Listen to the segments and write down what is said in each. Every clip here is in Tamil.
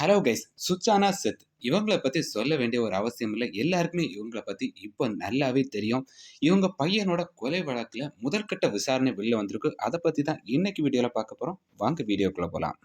ஹலோ கைஸ் சுச்சானா செத். இவங்களை பற்றி சொல்ல வேண்டிய ஒரு அவசியம் இல்லை. எல்லாருக்குமே இவங்களை பற்றி இப்போ நல்லாவே தெரியும். இவங்க பையனோட கொலை வழக்கில் முதற்கட்ட விசாரணை வெளியில் வந்திருக்கு. அதை பற்றி தான் இன்னைக்கு வீடியோவில் பார்க்க போகிறோம் வாங்க வீடியோக்குள்ளே போகலாம்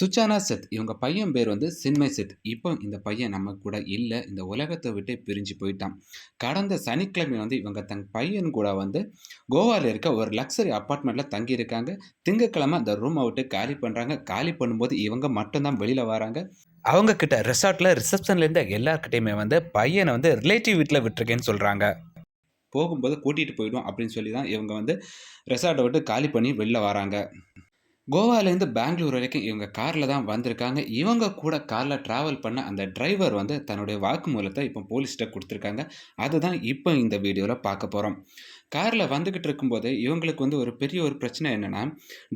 சுச்சானா செத். இவங்க பையன் பேர் வந்து சின்மய் செத். இப்போ இந்த பையன் நம்ம கூட இல்லை. இந்த உலகத்தை விட்டு பிரிஞ்சு போயிட்டான். கடந்த சனிக்கிழமை வந்து இவங்க தன் பையன் கூட வந்து கோவாவில் இருக்க ஒரு லக்ஸரி அப்பார்ட்மெண்ட்டில் தங்கியிருக்காங்க. திங்கக்கிழமை அந்த ரூமை விட்டு காலி பண்ணுறாங்க காலி பண்ணும்போது இவங்க மட்டும்தான் வெளியில் வராங்க. அவங்க கிட்ட ரெசார்ட்டில் ரிசப்ஷன்லேருந்து எல்லாருக்கிட்டையுமே வந்து பையனை வந்து ரிலேட்டிவ் வீட்டில் விட்டுருக்கேன்னு சொல்கிறாங்க போகும்போது கூட்டிகிட்டு போயிடும் அப்படின்னு சொல்லி தான் இவங்க வந்து ரெசார்ட்டை விட்டு காலி பண்ணி வெளில வராங்க. கோவாலேருந்து பெங்களூர் வரைக்கும் இவங்க காரில் தான் வந்திருக்காங்க. இவங்க கூட காரில் ட்ராவல் பண்ண அந்த டிரைவர் வந்து தன்னுடைய வாக்குமூலத்தை இப்போ போலீஸ்கிட்ட கொடுத்துருக்காங்க. அதுதான் இப்போ இந்த வீடியோவில் பார்க்க போகிறோம் காரில் வந்துக்கிட்டு இருக்கும்போது இவங்களுக்கு வந்து ஒரு பெரிய ஒரு பிரச்சனை என்னென்னா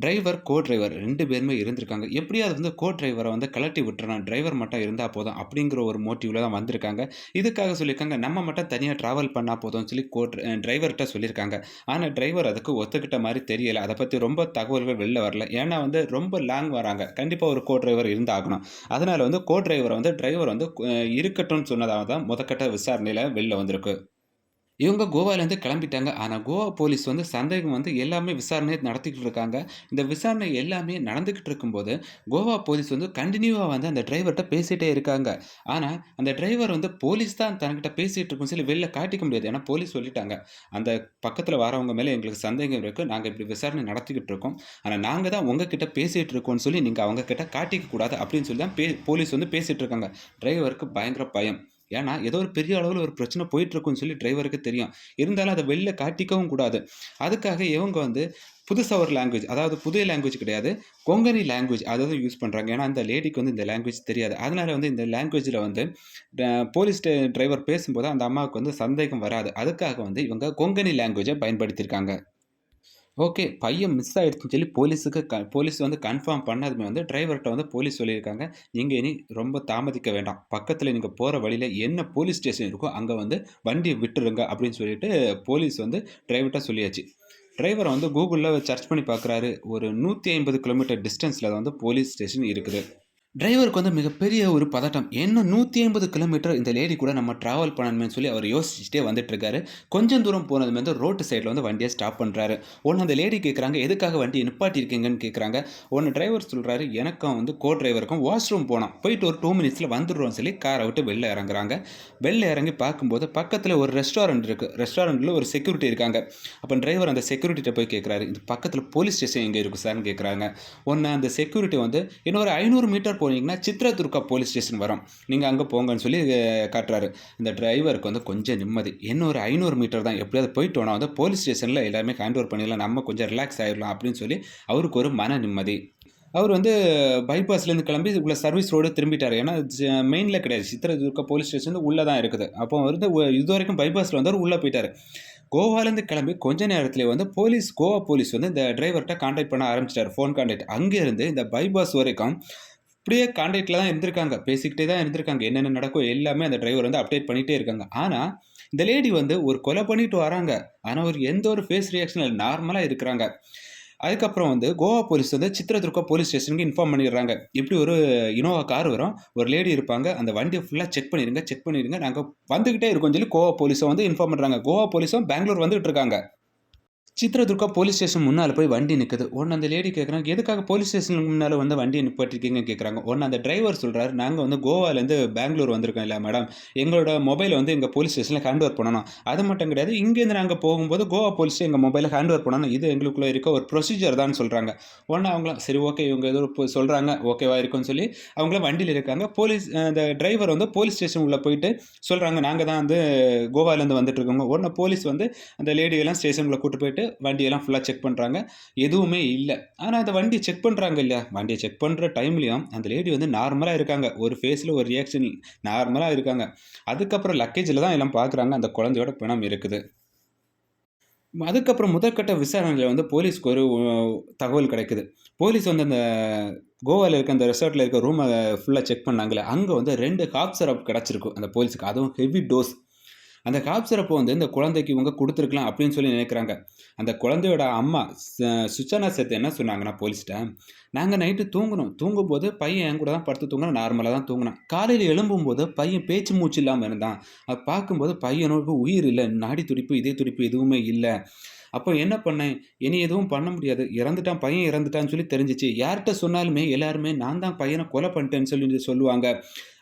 டிரைவர் கோ டிரைவர் ரெண்டு பேருமே இருந்திருக்காங்க. எப்படியாவது வந்து கோ டிரைவரை வந்து கலட்டி விட்டுறணும். டிரைவர் மட்டும் இருந்தால் போதும் அப்படிங்கிற ஒரு மோட்டிவில் தான் வந்திருக்காங்க. இதுக்காக சொல்லியிருக்காங்க நம்ம மட்டும் தனியாக ட்ராவல் பண்ணால் போதும்னு சொல்லி கோ டிரைவர்கிட்ட சொல்லியிருக்காங்க. ஆனால் டிரைவர் அதுக்கு ஒத்துக்கிட்ட மாதிரி தெரியலை. அதை பற்றி ரொம்ப தகவல்கள் வெளில வரல. ஏன்னா வந்து ரொம்ப லாங் வராங்க. கண்டிப்பாக ஒரு கோ டிரைவர் இருந்தாகணும். அதனால் வந்து கோ டிரைவரை வந்து டிரைவர் வந்து இருக்கட்டும்னு சொன்னதாக தான் முதற்கட்ட விசாரணையில் வெளில வந்திருக்கு. இவங்க கோவாலேருந்து கிளம்பிட்டாங்க. ஆனால் கோவா போலீஸ் வந்து சந்தேகம் வந்து எல்லாமே விசாரணை நடத்திக்கிட்டு இருக்காங்க இந்த விசாரணை எல்லாமே நடந்துக்கிட்டு இருக்கும்போது கோவா போலீஸ் வந்து கண்டினியூவாக வந்து அந்த டிரைவர்கிட்ட பேசிகிட்டே இருக்காங்க. ஆனால் அந்த டிரைவர் வந்து போலீஸ் தான் தன்கிட்ட பேசிகிட்டு இருக்குன்னு சொல்லி வெளில காட்டிக்க முடியாது. ஏன்னா போலீஸ் சொல்லிட்டாங்க. அந்த பக்கத்தில் வரவங்க மேலே எங்களுக்கு சந்தேகம் இருக்குது நாங்கள் இப்படி விசாரணை நடத்திக்கிட்டு இருக்கோம் ஆனால் நாங்கள் தான் உங்ககிட்ட பேசிகிட்டு இருக்கோம்னு சொல்லி நீங்கள் அவங்க கிட்ட காட்டிக்க கூடாது அப்படின்னு சொல்லி தான் பே போலீஸ் வந்து பேசிகிட்டு இருக்காங்க டிரைவருக்கு பயங்கர பயம். ஏன்னா ஏதோ ஒரு பெரிய அளவில் ஒரு பிரச்சனை போயிட்டுருக்குன்னு சொல்லி டிரைவருக்கு தெரியும். இருந்தாலும் அதை வெளில காட்டிக்கவும் கூடாது. அதுக்காக இவங்க வந்து புதுசாக ஒரு லாங்குவேஜ் அதாவது புதிய லாங்குவேஜ் கிடையாது கொங்கனி லாங்குவேஜ் அதாவது யூஸ் பண்ணுறாங்க ஏன்னா அந்த லேடிக்கு வந்து இந்த லாங்குவேஜ் தெரியாது. அதனால வந்து இந்த லாங்குவேஜில் வந்து போலீஸ் டிரைவர் பேசும்போது அந்த அம்மாவுக்கு வந்து சந்தேகம் வராது. அதுக்காக வந்து இவங்க கொங்கனி லாங்குவேஜை பயன்படுத்தியிருக்காங்க. ஓகே பையன் மிஸ் ஆகிடுச்சுன்னு சொல்லி போலீஸுக்கு க போலீஸ் வந்து கன்ஃபார்ம் பண்ணதுமே வந்து டிரைவர்கிட்ட வந்து போலீஸ் சொல்லியிருக்காங்க. நீங்கள் இனி ரொம்ப தாமதிக்க வேண்டாம். பக்கத்தில் நீங்கள் போகிற வழியில் என்ன போலீஸ் ஸ்டேஷன் இருக்கோ அங்கே வந்து வண்டியை விட்டுருங்க அப்படின்னு சொல்லிட்டு போலீஸ் வந்து டிரைவர்கிட்ட சொல்லியாச்சு. டிரைவரை வந்து கூகுளில் சர்ச் பண்ணி பார்க்குறாரு ஒரு நூற்றி ஐம்பது கிலோமீட்டர் டிஸ்டன்ஸில் வந்து போலீஸ் ஸ்டேஷன் இருக்குது. டிரைவருக்கு வந்து மிகப்பெரிய ஒரு பதட்டம். என்ன நூற்றி ஐம்பது கிலோமீட்டர் இந்த லேடி கூட நம்ம ட்ராவல் பண்ணணுமே சொல்லி அவர் யோசிச்சுட்டே வந்துட்டுருக்காரு. கொஞ்சம் தூரம் போனதுமே வந்து ரோட்டு சைடில் வந்து வண்டியை ஸ்டாப் பண்ணுறாரு ஒன்று அந்த லேடி கேட்குறாங்க எதுக்காக வண்டி நிப்பாட்டியிருக்கீங்கன்னு கேட்குறாங்க ஒன்று டிரைவர் சொல்கிறாரு எனக்கும் வந்து கோ டிரைவருக்கும் வாஷ்ரூம் போனோம் போயிட்டு ஒரு டூ மினிட்ஸில் வந்துடுறோம்னு சொல்லி காரை விட்டு வெளில இறங்குறாங்க. வெளில இறங்கி பார்க்கும்போது பக்கத்தில் ஒரு ரெஸ்டாரண்ட் இருக்குது ரெஸ்டாரண்ட்டில் ஒரு செக்யூரிட்டி இருக்காங்க. அப்போ டிரைவர் அந்த செக்யூரிட்டிகிட்ட போய் கேட்குறாரு இந்த பக்கத்தில் போலீஸ் ஸ்டேஷன் எங்கே இருக்குது சார்னு கேட்குறாங்க ஒன்று அந்த செக்யூரிட்டி வந்து இன்னொரு ஐநூறு மீட்டர் போனீங்கன்னா சித்ரதுர்கா போலீஸ் ஸ்டேஷன் வரும். நீங்கள் அங்கே போங்கன்னு சொல்லி காட்டுறாரு. இந்த டிரைவருக்கு வந்து கொஞ்சம் நிம்மதி. இன்னொரு ஒரு ஐநூறு மீட்டர் தான். எப்படியாவது போயிட்டு வேணா வந்து போலீஸ் ஸ்டேஷனில் எல்லாமே ஹேண்ட் ஓவர் பண்ணிடலாம். நம்ம கொஞ்சம் ரிலாக்ஸ் ஆகிடலாம் அப்படின்னு சொல்லி அவருக்கு ஒரு மன நிம்மதி. அவர் வந்து பைபாஸ்லேருந்து கிளம்பி உள்ள சர்வீஸ் ரோடு திரும்பிட்டார். ஏன்னா மெயினில் கிடையாது. சித்திரதுர்கா போலீஸ் ஸ்டேஷன் உள்ளே தான் இருக்குது. அப்போ வந்து இது வரைக்கும் பைபாஸில் வந்து அவர் உள்ளே போயிட்டார். கோவாலேருந்து கிளம்பி கொஞ்ச நேரத்தில் வந்து போலீஸ் கோவா போலீஸ் வந்து இந்த டிரைவர்கிட்ட கான்டாக்ட் பண்ண ஆரம்பிச்சிட்டார். ஃபோன் கான்டாக்ட் அங்கேருந்து இந்த பைபாஸ் வரைக்கும் இப்படியே கான்டாக்டில் தான் இருந்திருக்காங்க. பேசிக்கிட்டே தான் இருந்திருக்காங்க. என்னென்ன நடக்கும் எல்லாமே அந்த டிரைவர் வந்து அப்டேட் பண்ணிகிட்டே இருக்காங்க. ஆனால் இந்த லேடி வந்து ஒரு கொலை பண்ணிட்டு வராங்க. ஆனால் ஒரு எந்த ஒரு ஃபேஸ் ரியாக்ஷன் நார்மலாக இருக்கிறாங்க. அதுக்கப்புறம் வந்து கோவா போலீஸ் வந்து சித்திரதுர்கா போலீஸ் ஸ்டேஷனுக்கு இன்ஃபார்ம் பண்ணிடுறாங்க. இப்படி ஒரு இனோவா கார் வரும். ஒரு லேடி இருப்பாங்க. அந்த வண்டியை ஃபுல்லாக செக் பண்ணிடுங்க செக் பண்ணிடுங்க. நாங்கள் வந்துக்கிட்டே இருக்கோம்னு சொல்லி கோவா போலீஸை வந்து இன்ஃபார்ம் பண்ணுறாங்க கோவா போலீஸும் பெங்களூர் வந்துகிட்டு இருக்காங்க. சித்ரதுர்கா போலீஸ் ஸ்டேஷன் முன்னால் போய் வண்டி நிற்குது ஒன்று அந்த லேடி கேட்குறாங்க எதுக்காக போலீஸ் ஸ்டேஷனுக்கு முன்னால் வந்து வண்டியை நிப்பாட்டிருக்கீங்கன்னு கேட்குறாங்க ஒன்று அந்த டிரைவர் சொல்கிறாரு நாங்கள் வந்து கோவாலேருந்து பெங்களூர் வந்திருக்கோம் இல்லை மேடம் எங்களோட மொபைலை வந்து எங்கள் போலீஸ் ஸ்டேஷனில் ஹேண்ட் ஓவர் பண்ணணும். அது மட்டும் கிடையாது இங்கேருந்து நாங்கள் போகும்போது கோவா போலீஸ் எங்கள் மொபைலை ஹேண்ட் ஓவர் பண்ணணும். இது எங்களுக்குள்ளே இருக்க ஒரு ப்ரொசீஜர் தான் சொல்கிறாங்க ஒன்று அவங்களாம் சரி ஓகே இவங்க ஏதோ சொல்கிறாங்க ஓகேவா இருக்குன்னு சொல்லி அவங்களும் வண்டியில் இருக்காங்க போலீஸ் அந்த டிரைவர் வந்து போலீஸ் ஸ்டேஷன் உள்ளே போயிட்டு சொல்கிறாங்க நாங்கள் தான் வந்து கோவாலேருந்து வந்துட்டு இருக்கோங்க உடனே போலீஸ் வந்து அந்த லேடியெல்லாம் ஸ்டேஷனுக்குள்ளே கூட்டு போயிட்டு வண்டியெல்லாம் ஃபுல்லாக செக் பண்ணுறாங்க எதுவுமே இல்லை. ஆனால் அந்த வண்டியை செக் பண்ணுறாங்க இல்லையா? வண்டியை செக் பண்ணுற டைம்லையும் அந்த லேடி வந்து நார்மலாக இருக்காங்க. ஒரு ஃபேஸில் ஒரு ரியாக்ஷன் நார்மலாக இருக்காங்க. அதுக்கப்புறம் லக்கேஜில் தான் எல்லாம் பார்க்குறாங்க அந்த குழந்தையோட பிணம் இருக்குது. அதுக்கப்புறம் முதற்கட்ட விசாரணையில் வந்து போலீஸ்க்கு ஒரு தகவல் கிடைக்குது. போலீஸ் வந்து அந்த கோவாவில் இருக்க அந்த ரெசார்ட்டில் இருக்க ரூமை ஃபுல்லாக செக் பண்ணாங்களே அங்கே வந்து ரெண்டு காப் சிரப் கிடச்சிருக்கும் அந்த போலீஸுக்கு. அதுவும் ஹெவி டோஸ் அந்த காப் சிறப்பை வந்து இந்த குழந்தைக்கு இவங்க கொடுத்துருக்கலாம் அப்படின்னு சொல்லி நினைக்கிறாங்க. அந்த குழந்தையோட அம்மா ச சுசனா என்ன சொன்னாங்கன்னா போலீஸ்கிட்ட நாங்கள் நைட்டு தூங்குனோம். தூங்கும்போது பையன் என் கூட தான் படுத்து தூங்கினா நார்மலாக தான் தூங்குனான். காலையில் எழும்பும்போது பையன் பேச்சு மூச்சு இல்லாமல் இருந்தான். அது பார்க்கும்போது பையனுக்கு உயிர் இல்லை நாடி துடிப்பு, இதே துடிப்பு எதுவுமே இல்லை அப்போ என்ன பண்ணேன், இனி எதுவும் பண்ண முடியாது. இறந்துட்டான், பையன் இறந்துட்டான்னு சொல்லி தெரிஞ்சிச்சு யார்கிட்ட சொன்னாலுமே எல்லாருமே நான் தான் பையனை கொலை பண்ணிட்டேன்னு சொல்லி சொல்லுவாங்க.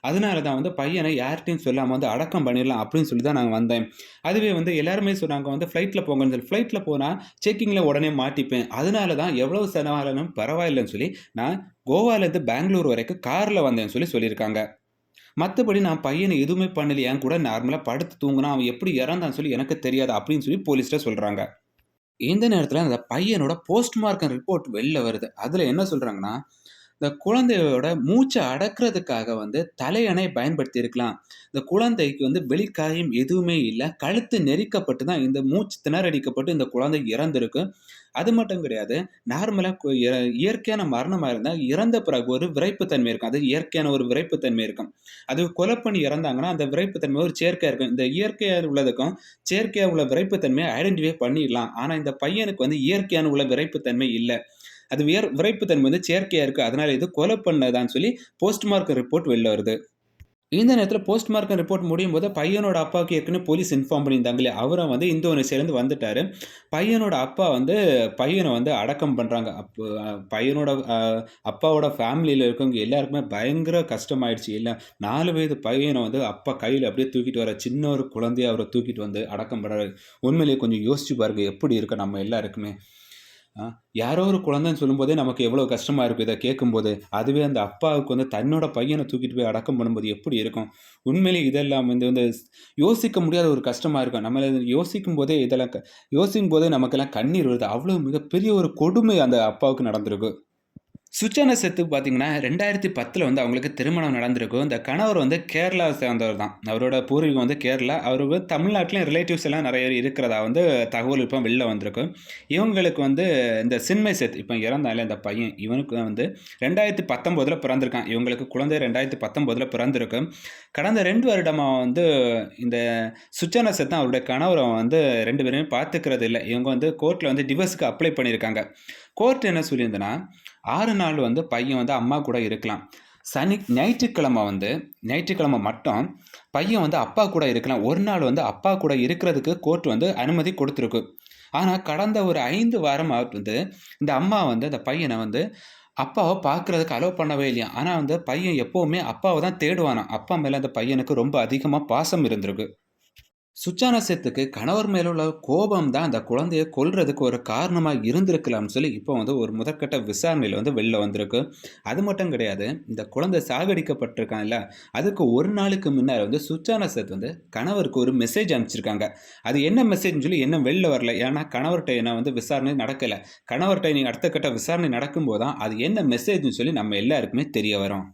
அதனால தான் வந்து பையனை யார்கிட்டையும் சொல்லாமல் வந்து அடக்கம் பண்ணிடலாம் அப்படின்னு சொல்லி தான் நான் வந்தேன். அதுவே வந்து எல்லாருமே சொன்னாங்க வந்து ஃப்ளைட்டில் போங்கன்னு சொல்லி. ஃப்ளைட்டில் போனால் செக்கிங்கில் உடனே மாட்டிப்பேன். அதனால தான் எவ்வளோ செலவானாலும் பரவாயில்லைன்னு சொல்லி நான் கோவாலேருந்து பெங்களூர் வரைக்கும் கார்ல வந்தேன்னு சொல்லி சொல்லியிருக்காங்க. மத்தபடி நான் பையனை எதுவுமே பண்ணல. என் கூட நார்மலா படுத்து தூங்கினா அவன் எப்படி இறந்தான்னு சொல்லி எனக்கு தெரியாது அப்படின்னு சொல்லி போலீஸ்ட சொல்றாங்க. இந்த நேரத்துல அந்த பையனோட போஸ்ட்மார்க்கம் ரிப்போர்ட் வெளில வருது. அதுல என்ன சொல்றாங்கன்னா, இந்த குழந்தையோட மூச்சை அடக்கிறதுக்காக வந்து தலையணை பயன்படுத்தியிருக்கலாம். இந்த குழந்தைக்கு வந்து வெளிக்காயம் எதுவுமே இல்லை கழுத்து நெரிக்கப்பட்டு தான் இந்த மூச்சு திணறடிக்கப்பட்டு இந்த குழந்தை இறந்திருக்கு. அது மட்டும் கிடையாது. நார்மலாக இயற்கையான மரணமாக இருந்தால் இறந்த பிறகு ஒரு விறைப்புத்தன்மை இருக்கும். அது இயற்கையான ஒரு விறைப்புத்தன்மை இருக்கும். அது கொலை பண்ணி இறந்தாங்கன்னா, அந்த விறைப்புத்தன்மை ஒரு செயற்கையாக இருக்கும். இந்த இயற்கையாக உள்ளதுக்கும், செயற்கையாக உள்ள விரைப்புத்தன்மையை ஐடென்டிஃபை பண்ணிடலாம். ஆனால் இந்த பையனுக்கு வந்து இயற்கையான உள்ள விறைப்புத்தன்மை இல்லை அது வியர் விறைப்புத்தன்மை வந்து செயற்கையாக இருக்குது அதனால் இது கொலை பண்ணதான்னு சொல்லி போஸ்ட்மார்ட்டம் ரிப்போர்ட் வெளில வருது. இந்த நேரத்துல போஸ்ட்மார்ட்டம் ரிப்போர்ட் முடியும் போது பையனோட அப்பாவுக்கு ஏற்கனவே போலீஸ் இன்ஃபார்ம் பண்ணியிருந்தாங்களே அவரை அவரும் வந்து சேர்ந்து வந்துட்டாரு. பையனோட அப்பா வந்து பையனை வந்து அடக்கம் பண்ணுறாங்க அப்போ பையனோட அப்பாவோட ஃபேமிலியில் இருக்கவங்க எல்லாருக்குமே பயங்கர கஷ்டமாயிடுச்சு. இல்லை நாலு வயது பையனை வந்து அப்பா கையில் அப்படியே தூக்கிட்டு வர சின்ன ஒரு குழந்தைய அவரை தூக்கிட்டு வந்து அடக்கம் பண்ணுறாரு உண்மையிலேயே கொஞ்சம் யோசிச்சு பாருங்க. எப்படி இருக்க நம்ம எல்லாருக்குமே. யாரோ ஒரு குழந்தைன்னு சொல்லும்போதே நமக்கு எவ்வளோ கஷ்டமாக இருக்கும் இதை கேட்கும்போது. அதுவே அந்த அப்பாவுக்கு வந்து தன்னோட பையனை தூக்கிட்டு போய் அடக்கம் பண்ணும்போது எப்படி இருக்கும்? உண்மையிலேயே இதெல்லாம் வந்து வந்து யோசிக்க முடியாத ஒரு கஷ்டமாக இருக்கும். நம்மள யோசிக்கும்போதே இதெல்லாம் க யோசிக்கும்போதே நமக்கெல்லாம் கண்ணீர் வருது. அவ்வளோ மிகப்பெரிய ஒரு கொடுமை அந்த அப்பாவுக்கு நடந்திருக்கு. சுச்சான செத்து பார்த்தீங்கன்னா, 2010ல வந்து அவங்களுக்கு திருமணம் நடந்திருக்கும். இந்த கணவர் வந்து கேரளாவை சேர்ந்தவர் தான். அவரோட பூர்வீகம் வந்து கேரளா. அவருக்கு தமிழ்நாட்டிலையும் ரிலேட்டிவ்ஸ் எல்லாம் நிறைய இருக்கிறதா வந்து தகவல் இப்போ வெளில வந்திருக்கும் இவங்களுக்கு வந்து இந்த சின்மை செத் இப்போ இறந்தான்ல இந்த பையன், இவனுக்கு வந்து 2019ல பிறந்திருக்கான். இவங்களுக்கு குழந்தை ரெண்டாயிரத்தி பத்தொம்போதில் பிறந்திருக்கும் கடந்த ரெண்டு வருடமாக வந்து இந்த சுச்சான செத் தான் அவருடைய கணவரை வந்து ரெண்டு பேருமே பார்த்துக்கிறது இல்லை இவங்க வந்து கோர்ட்டில் வந்து டிவர்ஸுக்கு அப்ளை பண்ணியிருக்காங்க. கோர்ட் என்ன சொல்லியிருந்ததுன்னா, ஆறு நாள் வந்து பையன் வந்து அம்மா கூட இருக்கலாம். சனி ஞாயிற்றுக்கிழமை வந்து ஞாயிற்றுக்கிழமை மட்டும் பையன் வந்து அப்பா கூட இருக்கலாம். ஒரு நாள் வந்து அப்பா கூட இருக்கிறதுக்கு கோர்ட் வந்து அனுமதி கொடுத்துருக்கு ஆனால் கடந்த ஒரு ஐந்து வாரம் வந்து இந்த அம்மா வந்து அந்த பையனை வந்து அப்பாவை பார்க்குறதுக்கு அலோவ் பண்ணவே இல்லையா ஆனால் வந்து பையன் எப்போவுமே அப்பாவை தான் தேடுவானாம். அப்பா மேலே அந்த பையனுக்கு ரொம்ப அதிகமாக பாசம் இருந்திருக்கு. சுச்சானா சேத்துக்கு கணவர் மேலுள்ள கோபம் தான் அந்த குழந்தைய கொல்றதுக்கு ஒரு காரணமாக இருந்திருக்கலாம்னு சொல்லி இப்போ வந்து ஒரு முதற்கட்ட விசாரணையில் வந்து வெளில வந்திருக்கு. அது மட்டும் கிடையாது. இந்த குழந்தை சாகடிக்கப்பட்டிருக்காங்கல்ல அதுக்கு ஒரு நாளுக்கு முன்னால வந்து சுச்சானா சேத் வந்து கணவருக்கு ஒரு மெசேஜ் அனுப்பிச்சிருக்காங்க. அது என்ன மெசேஜ்னு சொல்லி என்ன வெளில வரல. ஏன்னா கணவர்கிட்ட என்ன வந்து விசாரணை நடக்கலை கணவர்கிட்ட நீங்கள் அடுத்த கட்ட விசாரணை நடக்கும்போது தான் அது என்ன மெசேஜ்ன்னு சொல்லி நம்ம எல்லாருக்குமே தெரிய வரும்.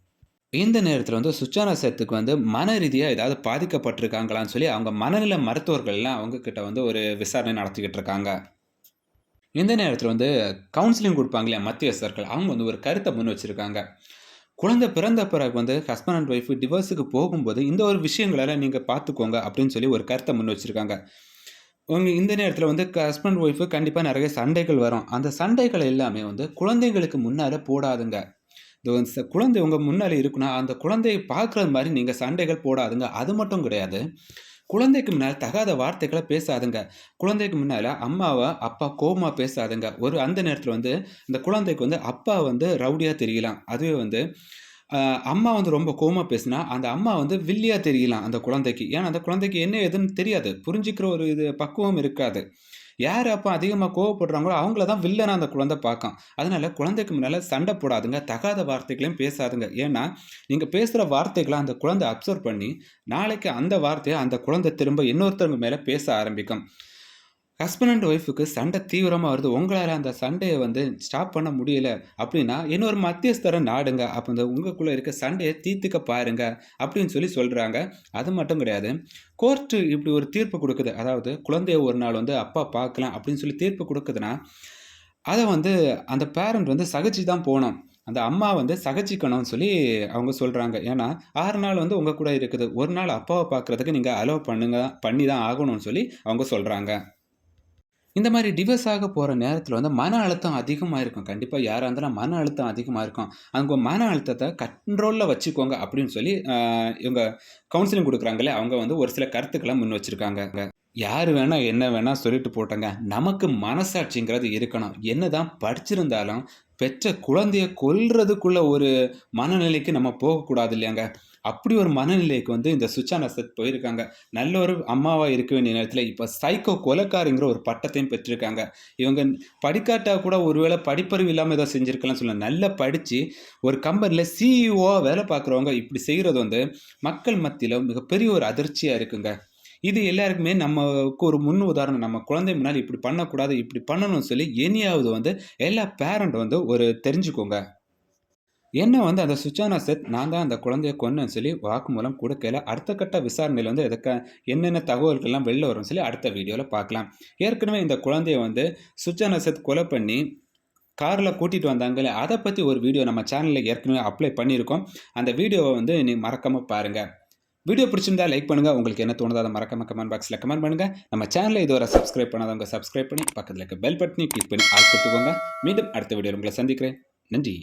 இந்த நேரத்தில் வந்து சுச்சானா சேத்துக்கு வந்து மன ரீதியாக ஏதாவது பாதிக்கப்பட்டிருக்காங்களான்னு சொல்லி அவங்க மனநல மருத்துவர்கள்லாம் அவங்கக்கிட்ட வந்து ஒரு விசாரணை நடத்திக்கிட்டு இருக்காங்க. இந்த நேரத்தில் வந்து கவுன்சிலிங் கொடுப்பாங்க இல்லையா மத்தியஸ்தர்கள், அவங்க வந்து ஒரு கருத்தை முன் வச்சுருக்காங்க குழந்தை பிறந்த பிறகு வந்து ஹஸ்பண்ட் அண்ட் ஒய்ஃபு டிவோர்ஸுக்கு போகும்போது இந்த ஒரு விஷயங்களெல்லாம் நீங்கள் பார்த்துக்கோங்க அப்படின்னு சொல்லி ஒரு கருத்தை முன் வச்சுருக்காங்க உங்க இந்த நேரத்தில் வந்து ஹஸ்பண்ட் ஒய்ஃப் கண்டிப்பாக நிறைய சண்டைகள் வரும். அந்த சண்டைகள் எல்லாமே வந்து குழந்தைங்களுக்கு முன்னால் போடாதுங்க. இந்த குழந்தை உங்கள் முன்னாலே இருக்குன்னா, அந்த குழந்தையை பார்க்குறது மாதிரி நீங்கள் சண்டைகள் போடாதுங்க. அது மட்டும் கிடையாது. குழந்தைக்கு முன்னால் தகாத வார்த்தைகளை பேசாதுங்க. குழந்தைக்கு முன்னால அம்மாவை அப்பா கோபமாக பேசாதுங்க. ஒரு அந்த நேரத்தில் வந்து இந்த குழந்தைக்கு வந்து அப்பா வந்து ரவுடியாக தெரியலாம். அதுவே வந்து அம்மா வந்து ரொம்ப கோமா பேசினா, அந்த அம்மா வந்து வில்லியா தெரியலாம் அந்த குழந்தைக்கு. ஏன்னா அந்த குழந்தைக்கு என்ன ஏதுன்னு தெரியாது. புரிஞ்சுக்கிற ஒரு இது பக்குவம் இருக்காது. யார் அப்போ அதிகமாக கோவப்படுறாங்களோ, அவங்கள தான் வில்லனா அந்த குழந்தை பார்க்கும். அதனால குழந்தைக்கு முன்னால் சண்டை போடாதுங்க. தகாத வார்த்தைகளையும் பேசாதுங்க. ஏன்னா, நீங்கள் பேசுகிற வார்த்தைகளை அந்த குழந்தை அப்சர்வ் பண்ணி, நாளைக்கு அந்த வார்த்தையை அந்த குழந்தை திரும்ப இன்னொருத்தவங்க மேலே பேச ஆரம்பிக்கும். ஹஸ்பண்ட் அண்ட் ஒய்ஃபுக்கு சண்டை தீவிரமாக வருது. உங்களால் அந்த சண்டையை வந்து ஸ்டாப் பண்ண முடியல அப்படின்னா, இன்னொரு மத்தியஸ்தர நாடுங்க. அப்போ இந்த உங்களுக்குள்ளே இருக்க சண்டையை தீர்த்துக்க பாருங்க அப்படின்னு சொல்லி சொல்கிறாங்க அது மட்டும் கிடையாது. கோர்ட்டு இப்படி ஒரு தீர்ப்பு கொடுக்குது அதாவது குழந்தைய ஒரு நாள் வந்து அப்பா பார்க்கலாம் அப்படின்னு சொல்லி தீர்ப்பு கொடுக்குதுன்னா அதை வந்து அந்த பேரண்ட் வந்து சகிச்சு தான் போகணும் அந்த அம்மா வந்து சகச்சிக்கணும்னு சொல்லி அவங்க சொல்கிறாங்க ஏன்னா, ஆறு நாள் வந்து உங்கள் கூட இருக்குது. ஒரு நாள் அப்பாவை பார்க்குறதுக்கு நீங்கள் அலோவ் பண்ணுங்க பண்ணி தான் ஆகணும்னு சொல்லி அவங்க சொல்கிறாங்க இந்த மாதிரி டிவர்ஸ் ஆக போகிற நேரத்தில் வந்து மன அழுத்தம் அதிகமாக இருக்கும். கண்டிப்பாக யாராக இருந்தாலும் மன அழுத்தம் அதிகமாக இருக்கும். அவங்க மன அழுத்தத்தை கண்ட்ரோலில் வச்சுக்கோங்க அப்படின்னு சொல்லி இவங்க கவுன்சிலிங் கொடுக்குறாங்களே அவங்க வந்து ஒரு சில கருத்துக்களை முன் வச்சுருக்காங்க யார் வேணால் என்ன வேணால் சொல்லிட்டு போட்டோங்க. நமக்கு மனசாட்சிங்கிறது இருக்கணும். என்ன தான் படிச்சிருந்தாலும், பெற்ற குழந்தைய கொல்றதுக்குள்ள ஒரு மனநிலைக்கு நம்ம போகக்கூடாது இல்லையாங்க? அப்படி ஒரு மனநிலைக்கு வந்து இந்த சுச்சானா சத் போயிருக்காங்க. நல்ல ஒரு அம்மாவாக இருக்க வேண்டிய நேரத்தில் இப்போ சைக்கோ கொலக்காரிங்கிற ஒரு பட்டத்தையும் பெற்றிருக்காங்க. இவங்க படிக்காட்டா கூட ஒருவேளை படிப்பறிவு இல்லாமல் ஏதோ செஞ்சுருக்கலாம்னு சொல்லலாம். நல்லா படித்து ஒரு கம்பெனியில் சிஇஓவாக வேலை பார்க்குறவங்க இப்படி செய்கிறது வந்து, மக்கள் மத்தியில் மிகப்பெரிய ஒரு அதிர்ச்சியாக இருக்குங்க. இது எல்லாருக்குமே நமக்கு ஒரு முன் உதாரணம். நம்ம குழந்தை முன்னால் இப்படி பண்ணக்கூடாது, இப்படி பண்ணணும்னு சொல்லி இனியாவது வந்து எல்லா பேரண்ட் வந்து ஒரு தெரிஞ்சுக்கோங்க. என்ன வந்து அந்த சுச்சானா செத் நான் தான் அந்த குழந்தைய கொன்னேன்னு சொல்லி வாக்குமூலம் கொடுக்கல அடுத்த கட்ட விசாரணையில் வந்து எதுக்க என்னென்ன தகவல்கள்லாம் வெளில வரும்னு சொல்லி அடுத்த வீடியோவில் பார்க்கலாம். ஏற்கனவே இந்த குழந்தைய வந்து சுச்சானா செத் கொலை பண்ணி காரில் கூட்டிகிட்டு வந்தாங்கல்ல, அதை பற்றி ஒரு வீடியோ நம்ம சேனலில் ஏற்கனவே அப்ளை பண்ணியிருக்கோம். அந்த வீடியோவை வந்து நீ மறக்காமல் பாருங்கள் வீடியோ பிடிச்சிருந்தா லைக் பண்ணுங்கள் உங்களுக்கு என்ன தோணுதோ அதை மறக்காம கமெண்ட் பாக்ஸில் கமெண்ட் பண்ணுங்கள் நம்ம சேனலை இதுவரை சப்ஸ்கிரைப் பண்ணாதவங்க சப்ஸ்கிரைப் பண்ணி, பக்கத்தில் இருக்க பெல் பட்டனையும் கிளிக் பண்ணி ஆள் கொடுத்துக்கோங்க மீண்டும் அடுத்த வீடியோ உங்களை சந்திக்கிறேன். நன்றி.